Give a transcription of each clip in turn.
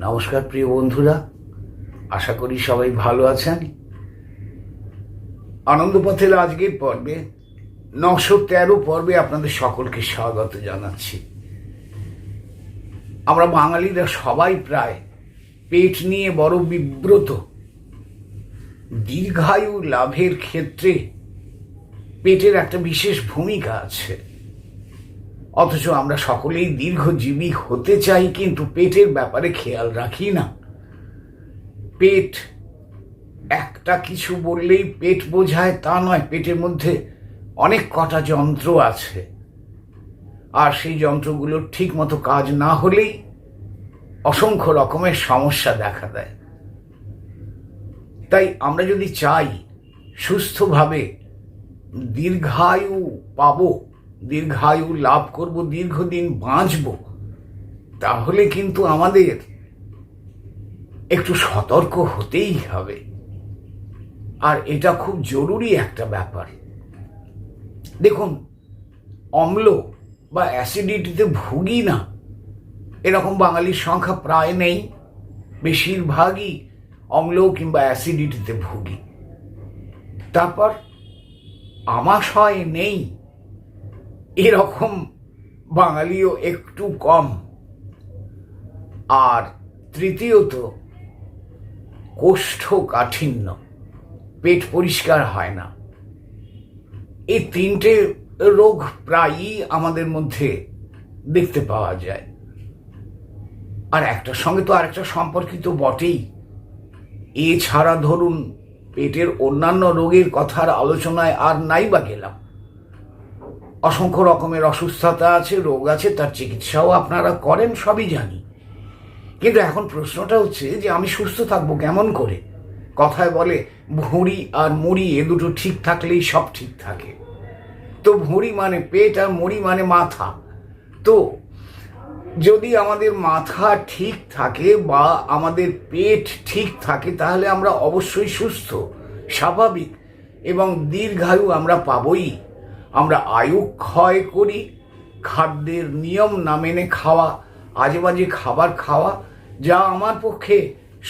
নমস্কার প্রিয় বন্ধুরা। আশা করি সবাই ভালো আছেন। আনন্দপথের আজকের পর্বে, নশো তেরো পর্বে আপনাদের সকলকে স্বাগত জানাচ্ছি। আমরা বাঙালিরা সবাই প্রায় পেট নিয়ে বড় বিব্রত। দীর্ঘায়ু লাভের ক্ষেত্রে পেটের একটা বিশেষ ভূমিকা আছে। অথচ আমরা সকলেই দীর্ঘজীবী হতে চাই, কিন্তু পেটের ব্যাপারে খেয়াল রাখি না। পেট একটা কিছু বললেই পেট বোঝায়, তা নয়, পেটের মধ্যে অনেক কটা যন্ত্র আছে। আর সেই যন্ত্রগুলোর ঠিক মতো কাজ না হলেই অসংখ্য রকমের সমস্যা দেখা দেয়। তাই আমরা যদি চাই সুস্থভাবে দীর্ঘায়ু পাবো দীর্ঘায়ু লাভ করব, দীর্ঘদিন বাঁচব। তাহলে কিন্তু আমাদের একটু সতর্ক হতেই হবে। আর এটা খুব জরুরি একটা ব্যাপার। দেখুন, অম্ল বা অ্যাসিডিটিতে ভুগি না। এরকম বাঙালির সংখ্যা প্রায় নেই। বেশিরভাগই অম্ল কিংবা অ্যাসিডিটিতে ভুগি। তারপর আমাশয় নেই। এরকম বাঙালিও একটু কম। আর তৃতীয়ত, কোষ্ঠকাঠিন্য, পেট পরিষ্কার হয় না। এই তিনটে রোগ প্রায়ই আমাদের মধ্যে দেখতে পাওয়া যায়। আর একটার সঙ্গে তো আরেকটা সম্পর্কিত বটেই। এছাড়া ধরুন, পেটের অন্যান্য রোগের কথার আলোচনায় আর নাই বা গেলাম। অসংখ্য রকমের অসুস্থতা আছে, রোগ আছে, তার চিকিৎসাও আপনারা করেন, সবই জানি। কিন্তু এখন প্রশ্নটা হচ্ছে যে আমি সুস্থ থাকব কেমন করে? কথায় বলে ভুঁড়ি আর মুড়ি এ দুটো ঠিক থাকলেই সব ঠিক থাকে। তো ভুঁড়ি মানে পেট আর মুড়ি মানে মাথা। তো যদি আমাদের মাথা ঠিক থাকে বা আমাদের পেট ঠিক থাকে, তাহলে আমরা অবশ্যই সুস্থ, স্বাভাবিক এবং দীর্ঘায়ু আমরা পাবই। আমরা আয়ু ক্ষয় করি, খাদ্যের নিয়ম না মেনে খাওয়া আজে বাজে খাবার খাওয়া, যা আমার পক্ষে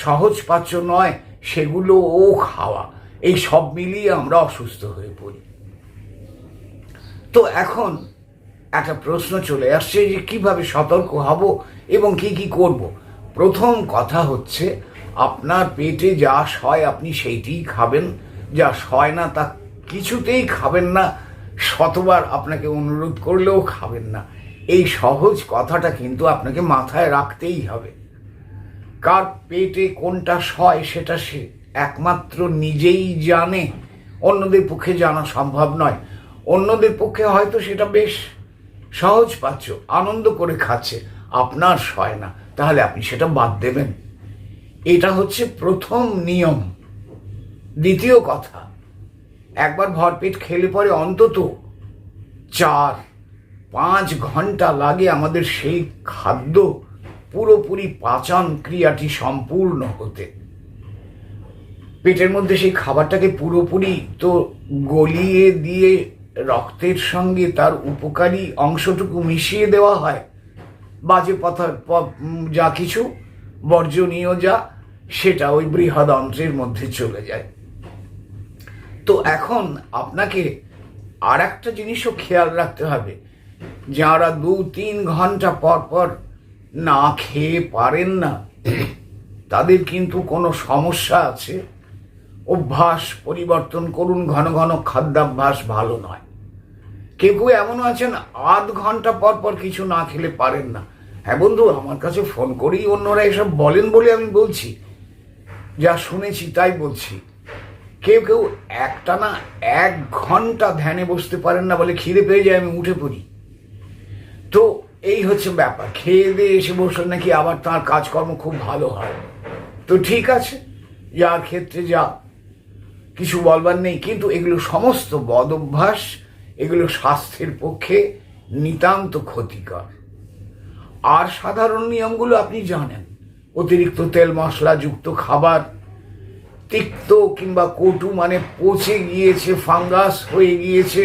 সহজ পাচ্য নয় সেগুলোও খাওয়া। এই সব মিলিয়ে আমরা অসুস্থ হয়ে পড়ি। তো এখন একটা প্রশ্ন চলে আসছে যে কীভাবে সতর্ক হব এবং কি কি করব? প্রথম কথা হচ্ছে, আপনার পেটে যা সয় আপনি সেইটিই খাবেন, যা সয় না তা কিছুতেই খাবেন না শতবার আপনাকে অনুরোধ করলেও খাবেন না। এই সহজ কথাটা কিন্তু আপনাকে মাথায় রাখতেই হবে। কার পেটে কোনটা সয় সেটা সে একমাত্র নিজেই জানে। অন্যদের পক্ষে জানা সম্ভব নয়। অন্যদের পক্ষে হয়তো সেটা বেশ সহজ পাচ্ছ, আনন্দ করে খাচ্ছে। আপনার সয় না, তাহলে আপনি সেটা বাদ দেবেন। এটা হচ্ছে প্রথম নিয়ম। দ্বিতীয় কথা একবার ভরপেট খেলে পরে অন্তত চার, পাঁচ ঘণ্টা লাগে আমাদের সেই খাদ্য পুরোপুরি পাচন ক্রিয়াটি সম্পূর্ণ হতে। পেটের মধ্যে সেই খাবারটাকে পুরোপুরি তো গলিয়ে দিয়ে রক্তের সঙ্গে তার উপকারী অংশটুকু মিশিয়ে দেওয়া হয়। বাজে পথা যা কিছু, বর্জনীয় যা, সেটা ওই বৃহদন্ত্রের মধ্যে চলে যায়। তো এখন আপনাকে আর একটা জিনিসও খেয়াল রাখতে হবে। যারা দু, তিন ঘণ্টা পর পর না খেয়ে পারেন না, তাদের কিন্তু কোনো সমস্যা আছে। অভ্যাস পরিবর্তন করুন, ঘন ঘন খাদ্যাভ্যাস ভালো নয়। কেউ কেউ এমনও আছেন, আধ ঘণ্টা পর পর কিছু না খেলে পারেন না। হ্যাঁ বন্ধু, আমার কাছে ফোন করেই অন্যরা এসব বলেন বলে আমি বলছি। যা শুনেছি তাই বলছি। কেউ কেউ একটা না এক ঘণ্টা ধ্যানে বসতে পারেন না বলে খিদে পেয়ে যায়, আমি উঠে পড়ি। তো এই হচ্ছে ব্যাপার। খেয়ে দিয়ে এসে বসলে নাকি আবার তার কাজকর্ম খুব ভালো হয়। তো ঠিক আছে, যার ক্ষেত্রে যা, কিছু বলবার নেই। কিন্তু এগুলো সমস্ত বদ অভ্যাস এগুলো স্বাস্থ্যের পক্ষে নিতান্ত ক্ষতিকর। আর সাধারণ নিয়মগুলো আপনি জানেন। অতিরিক্ত তেল মশলাযুক্ত খাবার তিক্ত কিংবা কটু মানে পচে গিয়েছে, ফাঙ্গাস হয়ে গিয়েছে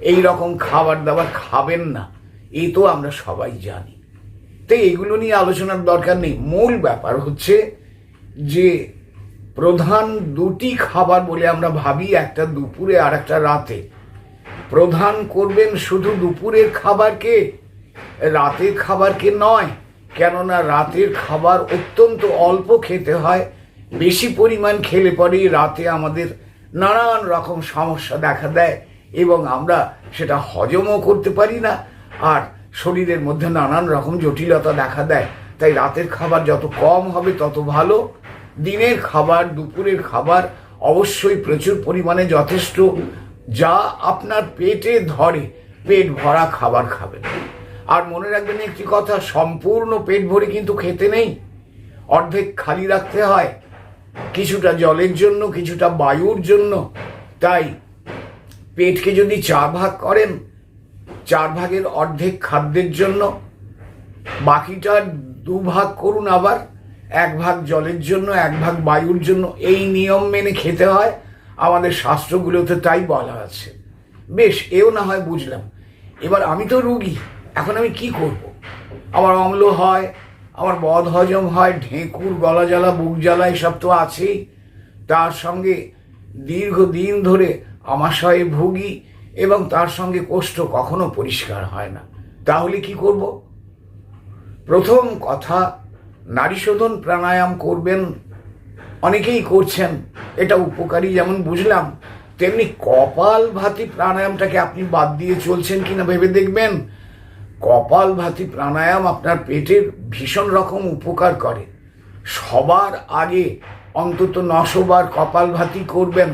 এই রকম খাবার দাবার খাবেন না। এ তো আমরা সবাই জানি। তো এগুলো নিয়ে আলোচনার দরকার নেই। মূল ব্যাপার হচ্ছে যে প্রধান দুটি খাবার বলে আমরা ভাবি একটা দুপুরে আর একটা রাতে। প্রধান করবেন শুধু দুপুরের খাবারকে, রাতের খাবারকে নয়, কেননা রাতের খাবার অত্যন্ত অল্প খেতে হয়। বেশি পরিমাণ খেলে পরেই রাতে আমাদের নানান রকম সমস্যা দেখা দেয় এবং আমরা সেটা হজমও করতে পারি না, আর শরীরের মধ্যে নানান রকম জটিলতা দেখা দেয়। তাই রাতের খাবার যত কম হবে, তত ভালো। দিনের খাবার, দুপুরের খাবার অবশ্যই প্রচুর পরিমাণে যথেষ্ট। যা আপনার পেটে ধরে, পেট ভরা খাবার খাবেন। আর মনে রাখবেন একটি কথা, সম্পূর্ণ পেট ভরে কিন্তু খেতে নেই। অর্ধেক খালি রাখতে হয় কিছুটা জলের জন্য, কিছুটা বায়ুর জন্য। তাই পেটকে যদি চার ভাগ করেন, চার ভাগের অর্ধেক খাদ্যের জন্য, বাকিটা দুভাগ করুন আবার, এক ভাগ জলের জন্য, এক ভাগ বায়ুর জন্য, এই নিয়ম মেনে খেতে হয়। আমাদের শাস্ত্রগুলোতে তাই বলা আছে। বেশ, এও না হয় বুঝলাম। এবার আমি তো রুগী, এখন আমি কি করব। আমার অম্ল হয় আমার বদ হজম হয়, ঢেঁকুর গলা জ্বালা বুক জ্বালা, এসব তো আছেই। তার সঙ্গে দীর্ঘদিন ধরে আমাশয়ে ভুগি এবং তার সঙ্গে কোষ্ঠ কখনো পরিষ্কার হয় না। তাহলে কি করব? প্রথম কথা নারী শোধন প্রাণায়াম করবেন। অনেকেই করছেন, এটা উপকারী যেমন বুঝলাম, তেমনি কপাল ভাতি প্রাণায়ামটাকে আপনি বাদ দিয়ে চলছেন কিনা ভেবে দেখবেন। কপাল ভাতি প্রাণায়াম আপনার পেটের ভীষণ রকম উপকার করে। সবার আগে অন্তত নশো বার কপাল ভাতি করবেন।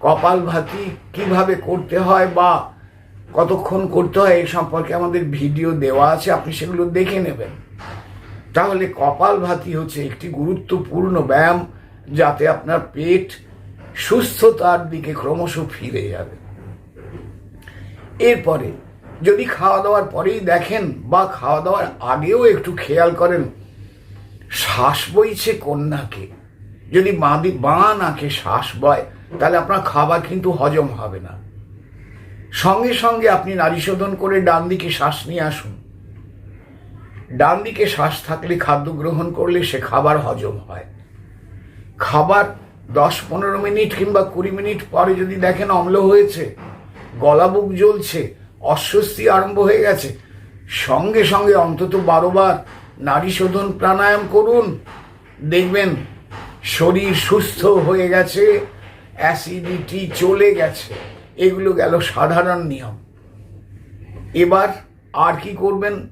কপাল ভাতি কীভাবে করতে হয় বা কতক্ষণ করতে হয় এ সম্পর্কে আমাদের ভিডিও দেওয়া আছে, আপনি সেগুলো দেখে নেবেন। তাহলে কপাল ভাতি হচ্ছে একটি গুরুত্বপূর্ণ ব্যায়াম যাতে আপনার পেট সুস্থতার দিকে ক্রমশ ফিরে যাবে। এরপরে যদি খাওয়া দাওয়ার পরেই দেখেন বা খাওয়া দাওয়ার আগেও একটু খেয়াল করেন, শ্বাস বইছে কন্যাকে। যদি বাঁ বাঁ নাকে শ্বাস বয়, তাহলে আপনার খাবার কিন্তু হজম হবে না। সঙ্গে সঙ্গে আপনি নারী শোধন করে ডান দিকে শ্বাস নিয়ে আসুন। ডান দিকে শ্বাস থাকলে খাদ্য গ্রহণ করলে সে খাবার হজম হয়। খাবার দশ পনেরো মিনিট কিংবা কুড়ি মিনিট পরে যদি দেখেন অম্ল হয়েছে গলা বুক জ্বলছে অস্বস্তি আরম্ভ হয়ে গেছে। সঙ্গে সঙ্গে অন্তত বারোবার নারী শোধন প্রাণায়াম করুন। দেখবেন শরীর সুস্থ হয়ে গেছে অ্যাসিডিটি চলে গেছে। এগুলো গেল সাধারণ নিয়ম। এবার আর কি করবেন?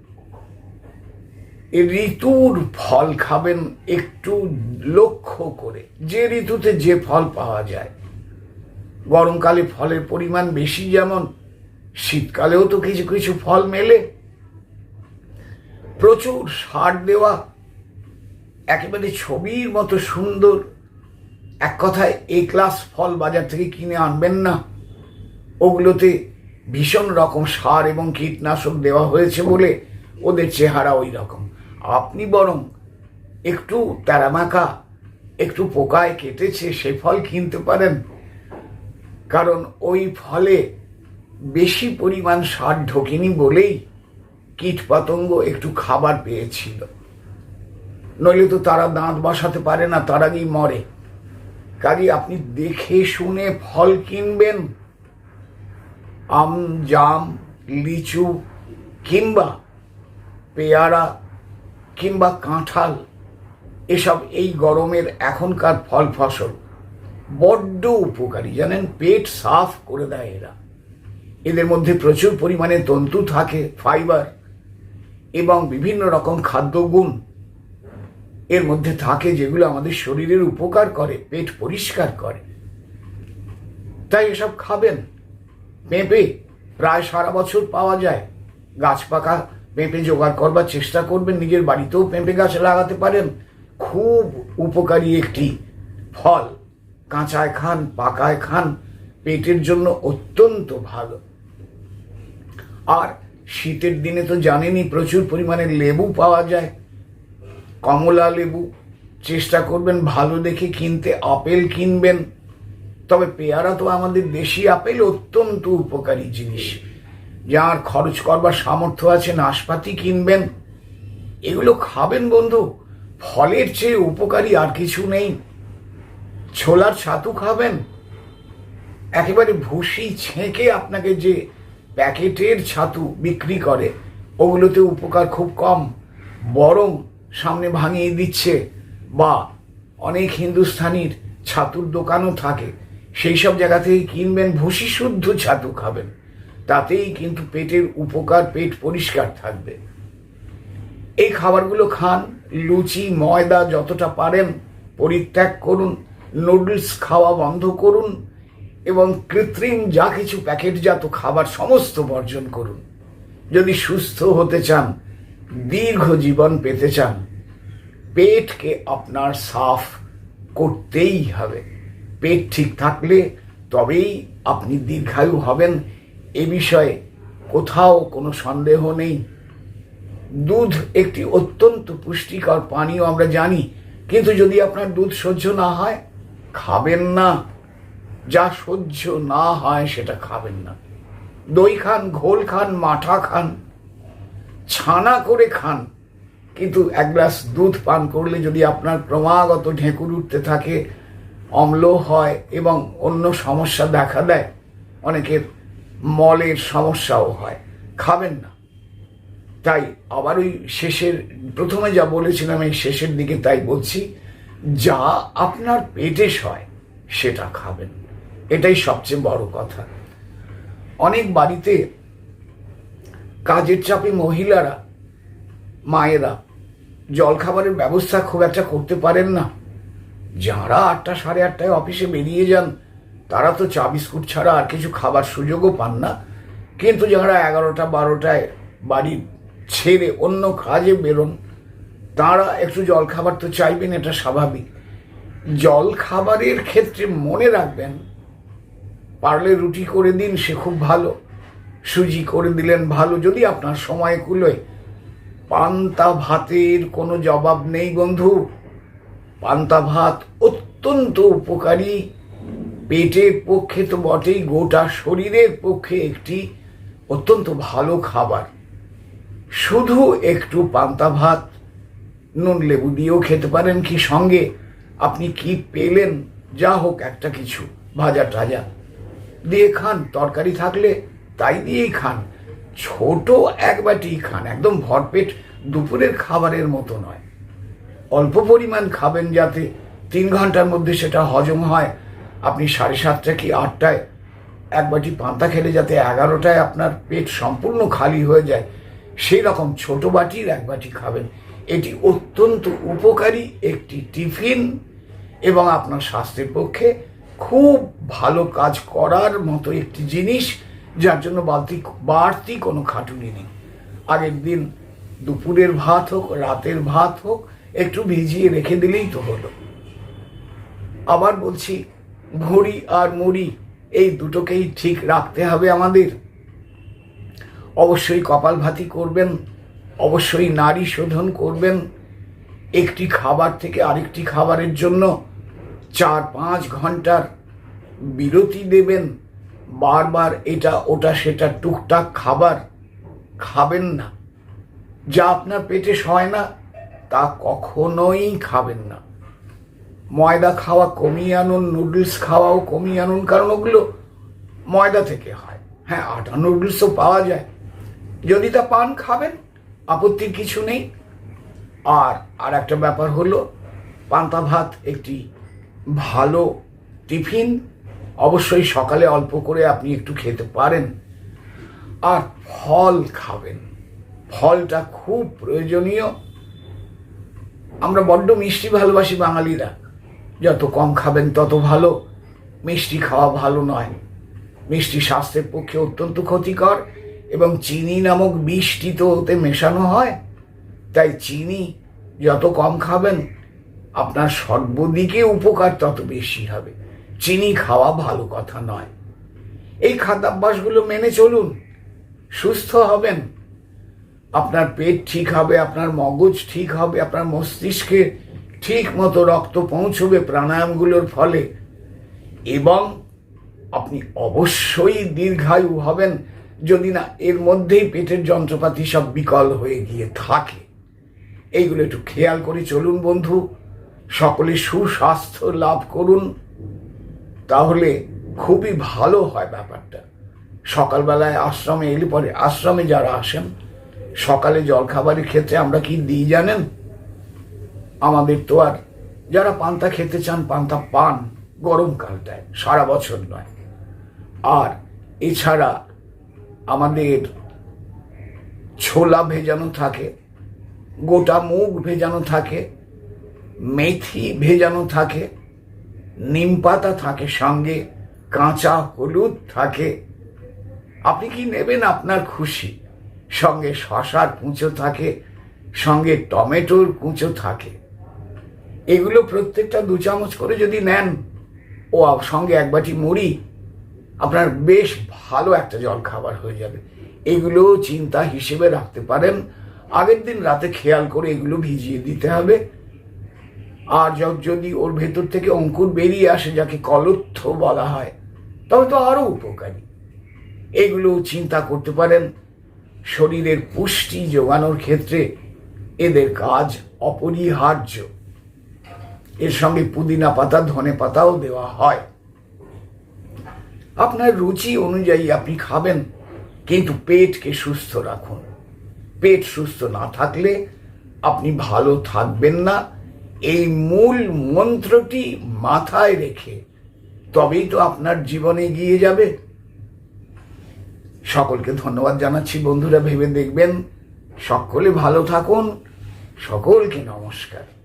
ঋতুর ফল খাবেন একটু লক্ষ্য করে। যে ঋতুতে যে ফল পাওয়া যায়। গরমকালে ফলের পরিমাণ বেশি যেমন শীতকালেও তো কিছু কিছু ফল মেলে। প্রচুর সার দেওয়া। একেবারে ছবির মতো সুন্দর। এক কথায়, এ ক্লাস ফল বাজার থেকে কিনে আনবেন না। ওগুলোতে ভীষণ রকম সার এবং কীটনাশক দেওয়া হয়েছে বলে ওদের চেহারা ওই রকম। আপনি বরং একটু তেরামাকা, একটু পোকায় কেটেছে সে ফল কিনতে পারেন। কারণ ওই ফলে বেশি পরিমাণ সার ঢোকেনি বলেই কীটপতঙ্গ একটু খাবার পেয়েছিল। নইলে তো তারা দাঁত বসাতে পারে না, তার মরে। কাজে আপনি দেখে শুনে ফল কিনবেন, আম, জাম, লিচু কিংবা পেয়ারা কিংবা কাঁঠাল, এসব এই গরমের এখনকার ফল ফসল। বড্ড উপকারী, জানেন, পেট সাফ করে দেয় এরা। এদের মধ্যে প্রচুর পরিমাণে তন্তু থাকে ফাইবার এবং বিভিন্ন রকম খাদ্যগুণ এর মধ্যে থাকে যেগুলো আমাদের শরীরের উপকার করে, পেট পরিষ্কার করে। তাই এসব খাবেন। পেঁপে প্রায় সারা বছর পাওয়া যায়। গাছ পাকা পেঁপে জোগাড় করবার চেষ্টা করবেন, নিজের বাড়িতেও পেঁপে গাছ লাগাতে পারেন। খুব উপকারী একটি ফল। কাঁচায় খান, পাকায় খান, পেটের জন্য অত্যন্ত ভালো। আর শীতের দিনে তো জানেনই প্রচুর পরিমাণে লেবু পাওয়া যায়। কমলা লেবু, চেষ্টা করবেন ভালো দেখে কিনতে, আপেল কিনবেন। তবে পেয়ারা তো আমাদের দেশি আপেল অত্যন্ত উপকারী জিনিস। যার খরচ করবার সামর্থ্য আছে, নাশপাতি কিনবেন। এগুলো খাবেন বন্ধু, ফলের চেয়ে উপকারী আর কিছু নেই। ছোলার ছাতু খাবেন। একেবারে ভুসি ছেঁকে আপনাকে যে প্যাকেটের ছাতু বিক্রি করে। ওগুলোতে উপকার খুব কম, বরং সামনে ভাঙিয়ে দিচ্ছে বা অনেক হিন্দুস্থানির ছাতুর দোকানও থাকে। সেই সব জায়গা থেকে কিনবেন, ভুসি শুদ্ধ ছাতু খাবেন। তাতেই কিন্তু পেটের উপকার, পেট পরিষ্কার থাকবে। এই খাবারগুলো খান, লুচি, ময়দা যতটা পারেন পরিত্যাগ করুন, নুডলস খাওয়া বন্ধ করুন এবং কৃত্রিম যা কিছু প্যাকেটজাত খাবার সমস্ত বর্জন করুন। যদি সুস্থ হতে চান, দীর্ঘ জীবন পেতে চান, পেটকে আপনার সাফ করতেই হবে। পেট ঠিক থাকলে তবেই আপনি দীর্ঘায়ু হবেন। এ বিষয়ে কোথাও কোনো সন্দেহ নেই। দুধ একটি অত্যন্ত পুষ্টিকর পানীয়, আমরা জানি। কিন্তু যদি আপনার দুধ সহ্য না হয়, খাবেন না। যা সহ্য না হয় সেটা খাবেন না। দই খান, ঘোল খান, মাঠা খান, ছানা করে খান, কিন্তু এক গ্লাস দুধ পান করলে যদি আপনার ক্রমাগত ঢেঁকুর উঠতে থাকে, অম্ল হয় এবং অন্য সমস্যা দেখা দেয়, অনেকের মলের সমস্যাও হয়। খাবেন না। তাই আবার ওই শেষের, প্রথমে যা বলেছিলাম এই শেষের দিকে তাই বলছি, যা আপনার পেটে সয়, সেটা খাবেন এটাই সবচেয়ে বড় কথা। অনেক বাড়িতে কাজের চাপে মহিলারা, মায়েরা জলখাবারের ব্যবস্থা খুব একটা করতে পারেন না। যারা আটটা সাড়ে আটটায় অফিসে বেরিয়ে যান, তারা তো চা বিস্কুট ছাড়া আর কিছু খাবার সুযোগও পান না। কিন্তু যারা এগারোটা, বারোটায় বাড়ি ছেড়ে অন্য কাজে বেরোন, তারা একটু জল খাবার তো চাইবেন, এটা স্বাভাবিক। জল খাবারের ক্ষেত্রে মনে রাখবেন পারলে রুটি করে দিন, সে খুব ভালো। সুজি করে দিলেন ভালো, যদি আপনার সময় কুলোয় পান্তা ভাতের কোনো জবাব নেই বন্ধু। পান্তা ভাত অত্যন্ত উপকারী। পেটের পক্ষে তো বটেই, গোটা শরীরের পক্ষে একটি অত্যন্ত ভালো খাবার। শুধু একটু পান্তা ভাত, নুন লেবু দিয়েও খেতে পারেন কি সঙ্গে। আপনি কি পেলেন? যা হোক, একটা কিছু ভাজা টাজা দিয়ে খান, তরকারি থাকলে তাই দিয়েই খান। ছোট এক বাটি খান, একদম ভরপেট, দুপুরের খাবারের মতো নয়। অল্প পরিমাণ খাবেন যাতে তিন ঘণ্টার মধ্যে সেটা হজম হয়। আপনি সাড়ে সাতটা কি আটটায় এক বাটি পান্তা খেলে যাতে এগারোটায় আপনার পেট সম্পূর্ণ খালি হয়ে যায়, সেই রকম ছোট বাটির এক বাটি খাবেন। এটি অত্যন্ত উপকারী একটি টিফিন এবং আপনার স্বাস্থ্যের পক্ষে খুব ভালো কাজ করার মতো একটি জিনিস, যার জন্য বাড়তি বাড়তি কোনো খাটুনি নেই। আগের দিন দুপুরের ভাত হোক, রাতের ভাত হোক, একটু ভিজিয়ে রেখে দিলেই তো হলো। আবার বলছি, ঘড়ি আর মুড়ি, এই দুটোকেই ঠিক রাখতে হবে আমাদের। অবশ্যই কপাল ভাতি করবেন, অবশ্যই নারী শোধন করবেন, একটি খাবার থেকে আরেকটি খাবারের জন্য চার পাঁচ ঘণ্টার বিরতি দেবেন, বারবার এটা, ওটা, সেটা, টুকটাক খাবার খাবেন না। যা আপনার পেটে সয় না, তা কখনোই খাবেন না। ময়দা খাওয়া কমিয়ে আনুন, নুডলস খাওয়াও কমিয়ে আনুন, কারণ ওগুলো ময়দা থেকে হয়। হ্যাঁ আটা, নুডলসও পাওয়া যায়। যদি তা পান, খাবেন, আপত্তির কিছু নেই। আর আর একটা ব্যাপার হলো, পান্তা ভাত একটি ভালো টিফিন, অবশ্যই সকালে অল্প করে আপনি একটু খেতে পারেন। আর ফল খাবেন। ফলটা খুব প্রয়োজনীয়। আমরা বড্ড মিষ্টি ভালোবাসি বাঙালিরা। যত কম খাবেন, তত ভালো। মিষ্টি খাওয়া ভালো নয়। মিষ্টি স্বাস্থ্যের পক্ষে অত্যন্ত ক্ষতিকর এবং চিনি নামক বিষটি তো ওতে মেশানো হয়। তাই চিনি যত কম খাবেন আপনার সর্বদিকে উপকার তত বেশি হবে। চিনি খাওয়া ভালো কথা নয়। এই খাদ্যাভ্যাসগুলো মেনে চলুন। সুস্থ হবেন। আপনার পেট ঠিক হবে, আপনার মগজ ঠিক হবে, আপনার মস্তিষ্কে ঠিক মতো রক্ত পৌঁছবে প্রাণায়ামগুলোর ফলে। এবং আপনি অবশ্যই দীর্ঘায়ু হবেন যদি না এর মধ্যেই পেটের যন্ত্রপাতি সব বিকল হয়ে গিয়ে থাকে। এইগুলো একটু খেয়াল করে চলুন বন্ধু। সকলে সুস্বাস্থ্য লাভ করুন। তাহলে খুবই ভালো হয় ব্যাপারটা। সকালবেলায় আশ্রমে এলে পরে আশ্রমে যারা আসেন, সকালে জলখাবারের ক্ষেত্রে আমরা কি দিই জানেন? আমাদের তো আর যারা পান্তা খেতে চান, পান্তা পান গরমকালটায় সারা বছর নয়। আর এছাড়া আমাদের ছোলা ভেজানো থাকে, গোটা মুগ ভেজানো থাকে মেথি ভেজানো থাকে, নিম পাতা থাকে সঙ্গে, কাঁচা হলুদ থাকে। আপনি কি নেবেন আপনার খুশি? সঙ্গে শশার কুঁচো থাকে, সঙ্গে টমেটোর কুঁচো থাকে। এগুলো প্রত্যেকটা দু চামচ করে যদি নেন, ও সঙ্গে এক বাটি মুড়ি, আপনার বেশ ভালো একটা জল খাবার হয়ে যাবে। এগুলো চিন্তা হিসেবে রাখতে পারেন। আগের দিন রাতে খেয়াল করে এগুলো ভিজিয়ে দিতে হবে। আর যদি ওর ভেতর থেকে অঙ্কুর বেরিয়ে আসে, যাকে কলত্থ বলা হয়, তবে তো আরও উপকারী। এগুলো চিন্তা করতে পারেন, শরীরের পুষ্টি যোগানোর ক্ষেত্রে এদের কাজ অপরিহার্য। এর সঙ্গে পুদিনা পাতা, ধনে পাতাও দেওয়া হয়। আপনার রুচি অনুযায়ী আপনি খাবেন, কিন্তু পেটকে সুস্থ রাখুন। পেট সুস্থ না থাকলে আপনি ভালো থাকবেন না। এই মূল মন্ত্রটি মাথায় রেখে তবেই তো আপনার জীবনে গিয়ে যাবে। সকলকে ধন্যবাদ জানাচ্ছি বন্ধুরা, ভেবে দেখবেন। সকলে ভালো থাকুন। সকলকে নমস্কার।